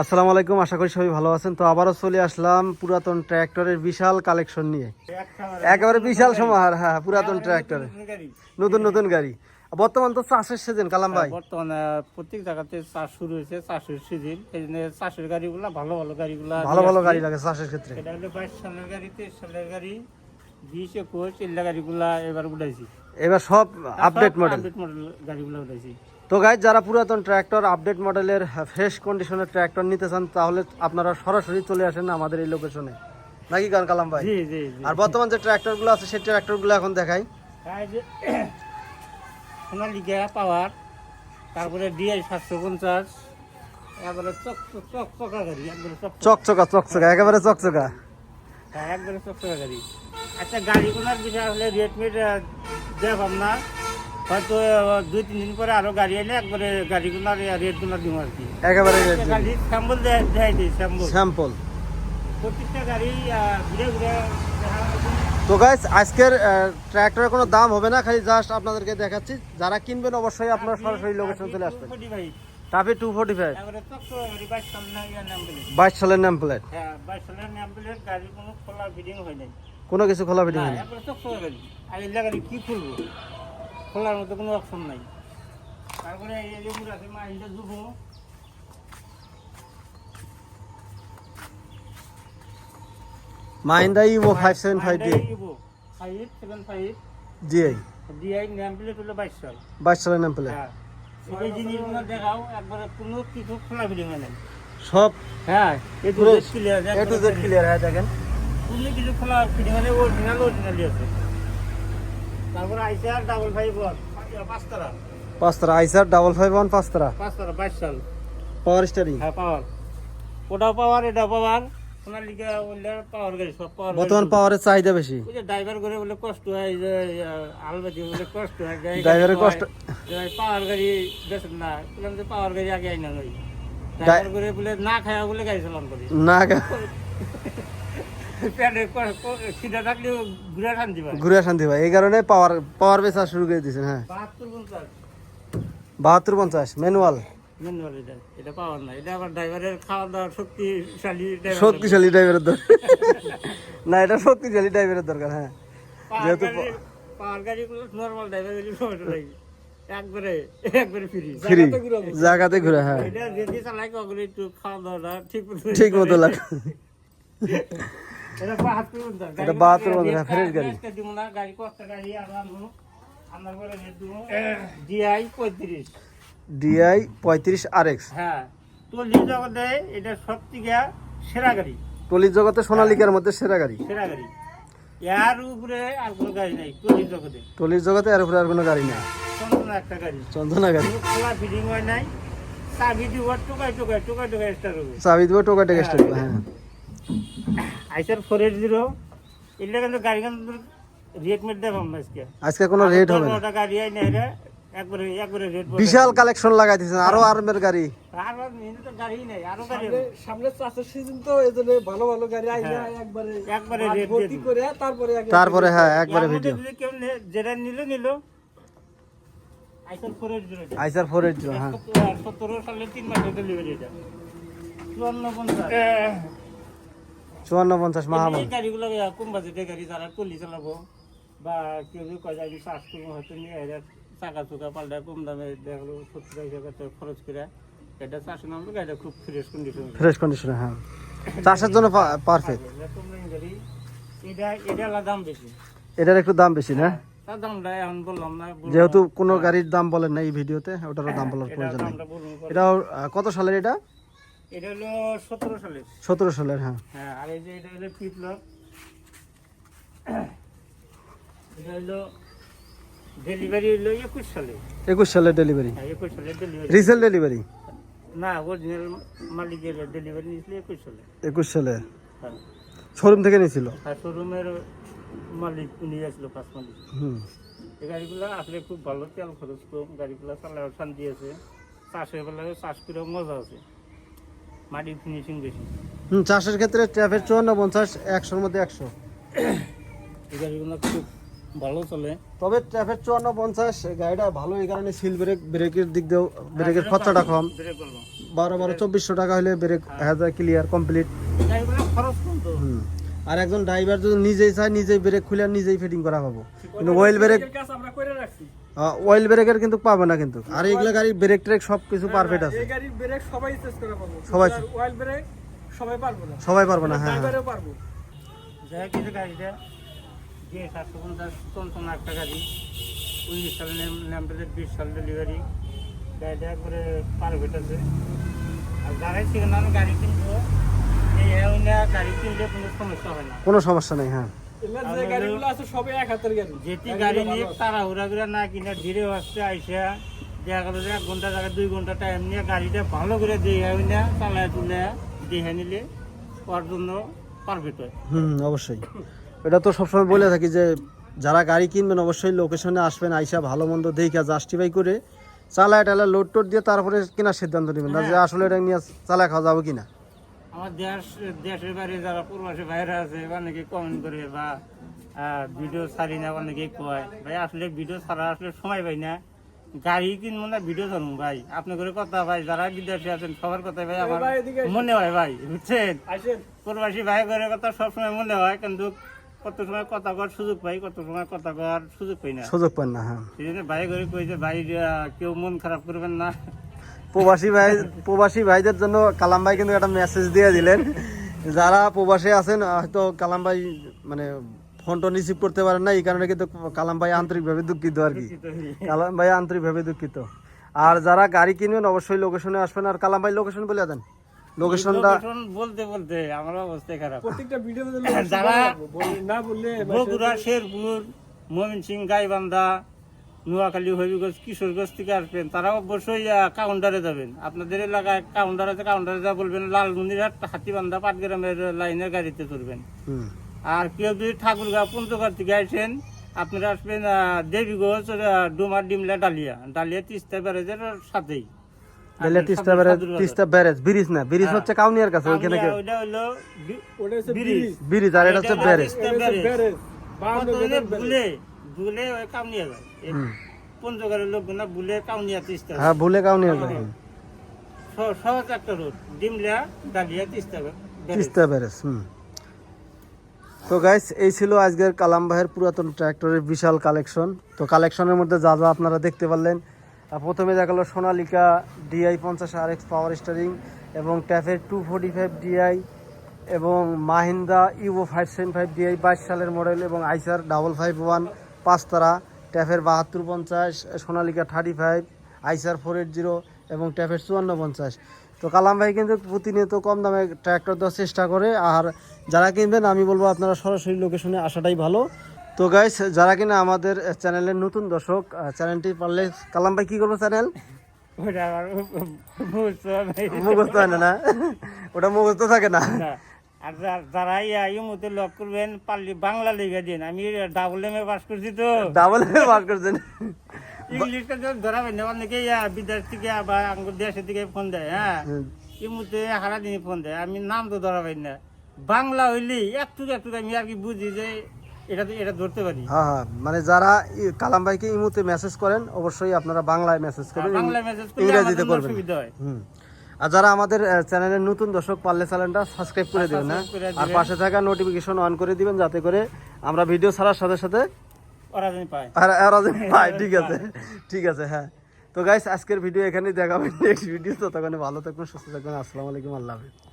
আসসালামু আলাইকুম আশা করি সবাই ভালো আছেন। তো আবারও চলে আসলাম পুরাতন ট্র্যাক্টরের বিশাল কালেকশন নিয়ে। একেবারে বিশাল সমাহার হ্যাঁ পুরাতন ট্র্যাক্টরের নতুন নতুন গাড়ি। বর্তমান তো চাষের সিজন কালাম ভাই। বর্তমানে প্রত্যেক জায়গাতে চাষ শুরু হয়েছে চাষের সিজন এই জন্য চাষের গাড়িগুলা ভালো ভালো গাড়িগুলা ভালো ভালো গাড়ি লাগে চাষের ক্ষেত্রে। এটা হলো বাইশ সালের গাড়ি তেইশ সালের গাড়ি বিশ একুশ এগুলা গাড়িগুলা এবার উঠাইছি। এবার সব আপডেট মডেল আপডেট মডেল গাড়িগুলো উঠাইছি। তো গাইজ যারা পুরাতন ট্র্যাক্টর আপডেট মডেলের ফ্রেশ কন্ডিশনের ট্র্যাক্টর নিতে চান তাহলে আপনারা সরাসরি চলে আসেন আমাদের এই লোকেশনে নাকি গান কালাম ভাই? আর বর্তমান যে ট্র্যাক্টরগুলো আছে সেই ট্র্যাক্টরগুলো এখন দেখাই। যে সোনালিকা পাওয়ার তারপরে ডিআই সাতশো পঞ্চাশ এবারে চক চক চক গাড়ি একবারে চক চকচকা চকচকা একেবারে চকচকা। হ্যাঁ একবারে চকচকা গাড়ি। আচ্ছা গাড়িগুলোর বিষয় হলে রেট মেট দেখাম না। হয়তো দুই তিন দিন পরে আরও গাড়ি এলে একবারে গাড়িগুলোর রেটগুলো দিব আর কি। একেবারে গাড়ি স্যাম্পল দিই স্যাম্পল। স্যাম্পল। প্রত্যেকটা গাড়ি ঘুরে ঘুরে তো গাইস আজকের ট্র্যাক্টরের কোনো দাম হবে না খালি জাস্ট আপনাদেরকে দেখাচ্ছি। যারা কিনবেন অবশ্যই আপনারা সরাসরি লোকেশন চলে আসবেন। টাপি টু ফোর্টি ফাইভ বাইশ সালের নাম প্লেট হ্যাঁ কোনো কিছু খোলা ফিটিং হয়নি কি খুলবো? খোলার মতো কোনো অপশন নাই। তারপরে এই মুড় আছে মাইন্ডটা দুবো Mahindra Evo five seven five D five seven five DI নাম প্লেট হলো বাইশ সাল। বাইশ সালের নাম প্লেট হ্যাঁ। এই জিনিসগুলো দেখাও একবারে কোনো কিছু খোলা ফিটিং হয় নাই। সব হ্যাঁ A to Z clear A to Z clear হ্যাঁ দেখেন। কোনো কিছু খোলা ফিটিং মানে অরিজিনাল অরিজিনালই আছে। তারপরে আইসে আর ডাবল ফাইভ ওয়ান পাঁচতারা পাঁচতারা আইসার ডাবল ফাইভ ওয়ান পাঁচতারা পাঁচতারা বাইশ সাল। পাওয়ার স্টারিং হ্যাঁ পাওয়ার ওটাও পাওয়ার এটা পাওয়ার সোনালিকা বললে পাওয়ার গাড়ি সব পাওয়ার বর্তমান পাওয়ারের চাহিদা বেশি। ওই যে ড্রাইভার করে বলে কষ্ট হয় আলবাজি বলে কষ্ট হয় ড্রাইভারের কষ্ট- পাওয়ার গাড়ি বেশ না। বললাম যে পাওয়ার গাড়ি আগে আইনা নই ড্রাইভার করে বলে না খায়া বলে গাড়ি চালান করি। না ঘুরে শান্তি পায় ঘুরে শান্তি ভাই এই কারণে পাওয়ার পাওয়ার বেচা শুরু করে দিয়েছেন হ্যাঁ বাহাত্তর পঞ্চাশ বাহাত্তর পঞ্চাশ ম্যানুয়াল ম্যানুয়াল এটা এটা পাওয়ার না এটা আবার ড্রাইভারের খাওয়া দাওয়ার শক্তিশালী driver শক্তিশালী ড্রাইভারের দরকার না এটা শক্তিশালী ড্রাইভারের দরকার হ্যাঁ পাওয়ার যেহেতু গাড়ি পাওয়ার গাড়িগুলো নর্মাল ড্রাইভার গাড়ি সমস্যা নাই একবারে একবারে ফ্রি ফ্রি জায়গাতে ঘুরে হ্যাঁ এটা যদি চালাই ওগুলো একটু খাওয়া দাওয়াটা ঠিক মতো ঠিক মতো লাগে এটা বাহাত্তর হ্যাঁ, ফ্রেশ গাড়ি। গাড়ি। আমার ডিআই পঁয়ত্রিশ। ডিআই পঁয়ত্রিশ আর এক্স হ্যাঁ চল্লিশ জগতে এটা সব থেকে সেরা গাড়ি। জগতে সোনালিকার মধ্যে সেরা গাড়ি। সেরা গাড়ি। এর উপরে আর কোনো গাড়ি নাই জগতে। টলির জগতে আর উপরে আর কোনো গাড়ি নেই। সম্পূর্ণ একটা গাড়ি। চন্দনা গাড়ি। কোনো খোলা ফিটিং হয় নাই চাবি দিব টোকাই টোকাই টোকাই টোকাই স্টার হবে চাবি দিব টোকা টেকে স্টার্ট হ্যাঁ। আইসার ফোর এইট জিরো এগুলো কিন্তু গাড়ি কিন্তু রেট মেট আজকে। আজকে কোনো রেট হবে না। গাড়ি আই না এটা একবারে একবারে রেট বিশাল কালেকশন লাগাই দিয়েছেন আরও আর্মের গাড়ি। আর আর এনে তো গাড়ি নেই আরও গাড়ি সামনে চাষের সিজন তো এই ভালো ভালো গাড়ি হ্যাঁ। একবারে একবারে রেট করে তারপরে তারপরে হ্যাঁ একবারে ভিডিও যেটা নিল নিল। Eicher four eight zero Eicher four eight zero হ্যাঁ। সতেরো সালে তিন মাসের ডেলিভারি এটা। চুয়ান্ন পঞ্চাশ। চুয়ান্ন পঞ্চাশ মাহামন গাড়িগুলো কম বাজেটের গাড়ি যারা টলি চালাবো বা কেউ যদি কয় আমি চাষ করব হয়তো নিয়ে এরা চাকা চুকা পাল্টা কম দামে দেখল সত্তর টাকা খরচ করে এটা চাষের নামে গাড়িটা খুব ফ্রেশ কন্ডিশন ফ্রেশ কন্ডিশনে হ্যাঁ। চাষের জন্য পারফেক্ট এটা এটা দাম বেশি। এটার একটু দাম বেশি না? না যেহেতু কোনো গাড়ির দাম বলেন না এই ভিডিওতে ওটারও দাম বলার প্রয়োজন নেই। দামটা এটা কত সালের এটা? এটা হলো সালের। হ্যাঁ। হ্যাঁ আর এই যে এটা হলো পিপলক এটা হলো ডেলিভারি হলো একুশ সালে। একুশ সালের ডেলিভারি হ্যাঁ একুশ সালের ডেলিভারি রিসেল ডেলিভারি না অরিজিনাল মালিকের ডেলিভারি নিয়েছিল একুশ সালে। একুশ সালের হ্যাঁ। শোরুম থেকে নিয়েছিল? আর শোরুমের মালিক নিয়ে আসলো ফার্স্ট মালিক। হুম। এই গাড়িগুলো আসলে খুব ভালো তেল খরচ কম গাড়িগুলো চালানোর শান্তি আছে। চাষের বেলায় চাষ করে মজা আছে। মাটির ফিনিশিং বেশি। হুম চাষের ক্ষেত্রে ট্রাফের চুয়ান্ন পঞ্চাশ একশোর মধ্যে একশো। এই গাড়িগুলো খুব ভালো চলে। তবে ট্রাফের চুয়ান্ন পঞ্চাশ গাড়িটা ভালো এই কারণে সিল ব্রেক ব্রেকের দিক দিয়েও ব্রেকের খরচাটা কম। বারো বারো চব্বিশশো টাকা হলে ব্রেক হাজার ক্লিয়ার কমপ্লিট খরচ কম তো। হুম আর একজন ড্রাইভার যদি নিজেই চায় নিজেই ব্রেক খুলে আর নিজেই ফিটিং করা পাবো। কিন্তু অয়েল ব্রেক আমরা করে রাখছি। অয়েল ব্রেকের কিন্তু পাবে না কিন্তু। আর এইগুলো গাড়ির ব্রেক ট্রেক সব কিছু পারফেক্ট আছে। এই গাড়ির ব্রেক সবাই চেস করে পাবো সবাই অয়েল ব্রেক সবাই পারব না। সবাই পারবে না হ্যাঁ। ড্রাইভারও পারব। যাই কিছু গাড়িটা যে সাতশো পঞ্চাশ টন একটা গাড়ি। সালে সাল ডেলিভারি গাড়িটা করে পারফেক্ট আছে। আর আমি গাড়ি কিনবো। এই গাড়ি কিনলে কোনো সমস্যা হয় না। কোনো সমস্যা নেই হ্যাঁ। এগুলা যে গাড়িগুলো আছে সবই এক যেটি গাড়ি নিয়ে তাড়াহুড়া করে না কিনে ধীরে আসতে আইসা দেখা গেল যে এক ঘণ্টা জায়গায় দুই ঘণ্টা টাইম নিয়ে গাড়িটা ভালো করে দিয়ে না চালায় তুলে দিয়ে নিলে ওর জন্য পারফেক্ট হয়। হুম অবশ্যই। এটা তো সবসময় বলে থাকি যে যারা গাড়ি কিনবেন অবশ্যই লোকেশনে আসবেন আইসা ভালো মন্দ দেখে জাস্টিফাই করে চালায় টালা লোড টোড দিয়ে তারপরে কেনার সিদ্ধান্ত নেবেন। না যে আসলে এটা নিয়ে চালায় খাওয়া যাবে কিনা। আমার দেশ দেশের বাইরে যারা প্রবাসী বাইরে আছে অনেকে কমেন্ট করে বা ভিডিও ছাড়ি না অনেকে কয় ভাই আসলে ভিডিও ছাড়া আসলে সময় পাই না। গাড়ি কিনবো না ভিডিও ছাড়বো ভাই। আপনি করে কথা ভাই যারা বিদেশে আছেন সবার কথা ভাই আমার। মনে হয় ভাই বুঝছেন? আসেন। প্রবাসী ভাই করে কথা সবসময় মনে হয় কিন্তু কত সময় কথা কর সুযোগ পাই কত সময় কথা কর সুযোগ পাই না। সুযোগ পান না হ্যাঁ। সেই জন্য ভাই করে কই যে ভাই কেউ মন খারাপ করবেন না। প্রবাসী ভাই প্রবাসী ভাইদের জন্য কালাম ভাই কিন্তু একটা মেসেজ দিয়ে দিলেন। যারা প্রবাসে আছেন হয়তো কালাম ভাই মানে ফোনটা রিসিভ করতে পারেন না এই কারণে কিন্তু কালাম ভাই আন্তরিকভাবে দুঃখিত আর কি। কালাম ভাই আন্তরিকভাবে দুঃখিত। আর যারা গাড়ি কিনবেন অবশ্যই লোকেশনে আসবেন। আর কালাম ভাই লোকেশন বলে দেন। লোকেশনটা লোকেশন বলতে বলতে আমার অবস্থা খারাপ। প্রত্যেকটা ভিডিও যারা- না বললে বগুড়া শেরপুর মমিন সিং গাইবান্ধা নোয়াখালী হবিগঞ্জ কিশোরগঞ্জ থেকে আসবেন তারা অবশ্যই কাউন্টারে যাবেন। আপনাদের এলাকায় কাউন্টার আছে কাউন্টারে যা বলবেন লালমন্দিরহাট হাতিবান্ধা পাটগ্রামের লাইনের গাড়িতে চলবেন হুম। আর কেউ যদি ঠাকুরগাঁও পঞ্চগড় থেকে আসেন আপনারা আসবেন দেবীগঞ্জ ডুমার ডিমলা ডালিয়া। ডালিয়া তিস্তা ব্যারেজের সাথেই। তাহলে Teesta barrage Teesta barrage bridge না ব্রিজ হচ্ছে কাউনিয়ার কাছে ওইখানে হলো ওটা হচ্ছে ব্রিজ। ব্রিজ। আর এটা হচ্ছে ব্যারেজ। ব্যারেজ। ওই কাউনিয়া যায়। পঞ্চগড়ের লোক না বুলে কাউনিয়া তিস্তা হ্যাঁ ভুলে কাউনিয়ার কাছে স- সহজ একটা রোড ডিমলা ডালিয়া তিস্তা তিস্তা ব্যারেজ হুম। তো গাইস এই ছিল আজকের কালাম ভাইয়ের পুরাতন ট্র্যাক্টরের বিশাল কালেকশন তো কালেকশনের মধ্যে যা যা আপনারা দেখতে পারলেন প্রথমে দেখাল সোনালিকা ডিআই পঞ্চাশ আর এক্স পাওয়ার স্টারিং এবং ট্যাফের টু ফোর্টি ফাইভ ডিআই এবং Mahindra Evo five seven five DI বাইশ সালের মডেল এবং আইসার ডাবল ফাইভ ওয়ান পাঁচতারা ট্যাফের বাহাত্তর পঞ্চাশ Sonalika thirty five Eicher four eight zero এবং ট্যাফের চুয়ান্ন পঞ্চাশ। তো কালাম ভাই কিন্তু প্রতিনিয়ত কম দামে ট্র্যাক্টর দেওয়ার চেষ্টা করে। আর যারা কিনবেন আমি বলব আপনারা সরাসরি লোকেশনে আসাটাই ভালো। তো গাইস যারা কিনা আমাদের চ্যানেলের নতুন দর্শক চ্যানেলটি পারলে কালাম ভাই কি করব চ্যানেল? হবে মুখস্থ না ওটা মুখস্থ থাকে না। আর যারা এই মতো লক করবেন পারলে বাংলা লিখে দিন। আমি ডাবল এম এ পাস করছি তো। ডাবল বার করছেন? ইংলিশটা তো ধরাবেন না অনেকে বিদেশ থেকে বা আঙ্গুর দেশের থেকে ফোন দেয় হ্যাঁ? এই মুহূর্তে সারা দিন ফোন দেয়। আমি নাম তো ধরাবেন না। বাংলা হইলে একটু একটু আমি আর কি বুঝি যে এটা তো- এটা ধরতে পারি। হ্যাঁ হ্যাঁ। মানে যারা কালাম ভাইকে ইমুতে মেসেজ করেন অবশ্যই আপনারা বাংলায় মেসেজ করবেন বাংলা মেসেজ করলে ইংরেজিতে করবেন। সুবিধা হয়। হুম। আর যারা আমাদের চ্যানেলের নতুন দর্শক পারলে চ্যানেলটা সাবস্ক্রাইব করে দেবেন না আর পাশে থাকা নোটিফিকেশন অন করে দিবেন যাতে করে আমরা ভিডিও ছাড়ার সাথে সাথে পাই। ঠিক আছে? ঠিক আছে হ্যাঁ। তো গাইস আজকের ভিডিও এখানেই দেখাবেন নেক্সট ভিডিও তো তখন ভালো থাকবেন সুস্থ থাকবেন আসসালামু আলাইকুম আল্লাহ হাফিজ।